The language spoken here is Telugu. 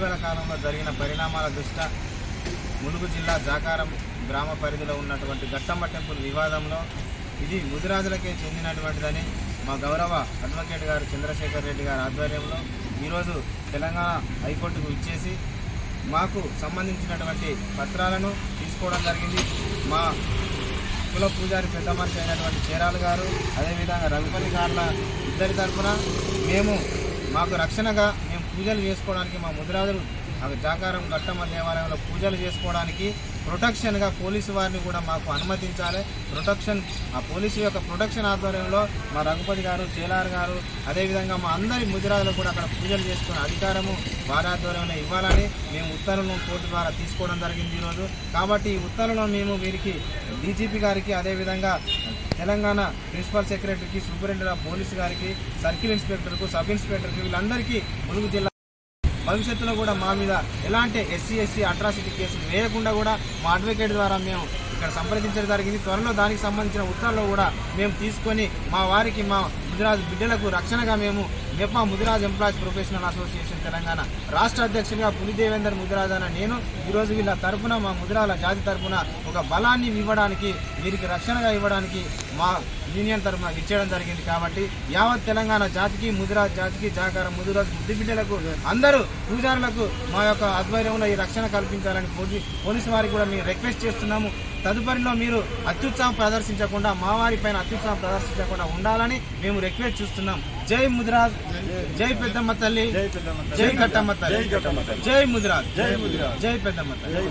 కాలంలో జరిగిన పరిణామాల దృష్ట్యా ములుగు జిల్లా జాకారం గ్రామ పరిధిలో ఉన్నటువంటి గట్టమ్మ టెంపుల్ వివాదంలో ఇది ముదిరాజులకే చెందినటువంటిదని మా గౌరవ అడ్వకేట్ గారు చంద్రశేఖర్ రెడ్డి గారి ఆధ్వర్యంలో ఈరోజు తెలంగాణ హైకోర్టుకు ఇచ్చేసి మాకు సంబంధించినటువంటి పత్రాలను తీసుకోవడం జరిగింది. మా కుల పూజారి పెద్ద మనిషి అయినటువంటి చీరాలు గారు అదేవిధంగా రఘుపతి గారుల ఇద్దరి తరఫున మేము మాకు రక్షణగా పూజలు చేసుకోవడానికి మా ముదిరాజులు జాకారం ఘట్టమ్మ దేవాలయంలో పూజలు చేసుకోవడానికి ప్రొటెక్షన్గా పోలీసు వారిని కూడా మాకు అనుమతించాలి. ప్రొటెక్షన్ ఆ పోలీసు యొక్క ప్రొటెక్షన్ ఆధ్వర్యంలో మా రఘుపతి గారు చేలార్ గారు అదేవిధంగా మా అందరి ముదిరాజులు కూడా అక్కడ పూజలు చేసుకునే అధికారము వారి ఆధ్వర్యంలో ఇవ్వాలని మేము ఉత్తర్వులను కోర్టు ద్వారా తీసుకోవడం జరిగింది ఈరోజు. కాబట్టి ఈ ఉత్తర్వులను మేము వీరికి డీజీపీ గారికి అదేవిధంగా తెలంగాణ ప్రిన్సిపల్ సెక్రటరీకి సూపరింటెండెంట్ ఆఫ్ పోలీస్ గారికి సర్కిల్ ఇన్స్పెక్టర్కు సబ్ ఇన్స్పెక్టర్కి వీళ్ళందరికీ ములుగు జిల్లా భవిష్యత్తులో కూడా మా మీద ఎలాంటి ఎస్సీ ఎస్సీ అట్రాసిటీ కేసులు వేయకుండా కూడా మా అడ్వకేట్ ద్వారా మేము ఇక్కడ సంప్రదించడం జరిగింది. త్వరలో దానికి సంబంధించిన ఉత్తర్వులు కూడా మేము తీసుకొని మా వారికి మా ముదిరాజు బిడ్డలకు రక్షణగా మేము MEPPA Mudiraj employees professional association Telangana. రాష్ట్ర అధ్యక్షుడిగా పులిదేవేందర్ ముదిరాజ్ అన్న నేను ఈరోజు వీళ్ళ తరఫున మా ముదిరాల జాతి తరఫున ఒక బలాన్ని ఇవ్వడానికి వీరికి రక్షణగా ఇవ్వడానికి మా యూనియన్ తరఫున ఇచ్చేయడం జరిగింది కాబట్టి యావత్ తెలంగాణ జాతికి ముదిరాజ్ జాతికి జాకారం ముదిరాజ్ బుద్ధిబిడ్డలకు అందరూ పూజారులకు మా యొక్క ఆధ్వర్యంలో ఈ రక్షణ కల్పించాలని పోలీసు వారికి కూడా మేము రిక్వెస్ట్ చేస్తున్నాము. తదుపరిలో మీరు అత్యుత్సాహం ప్రదర్శించకుండా మా వారి పైన అత్యుత్సాహం ప్రదర్శించకుండా ఉండాలని మేము రిక్వెస్ట్ చూస్తున్నాం. జై ముదిరాజ్ జై పెద్దమ్మ తల్లి జై కట్టమ్మ తల్లి జై ముదిరాజ్ జై ముదిరాజ్ జై పెద్దమ్మ తల్లి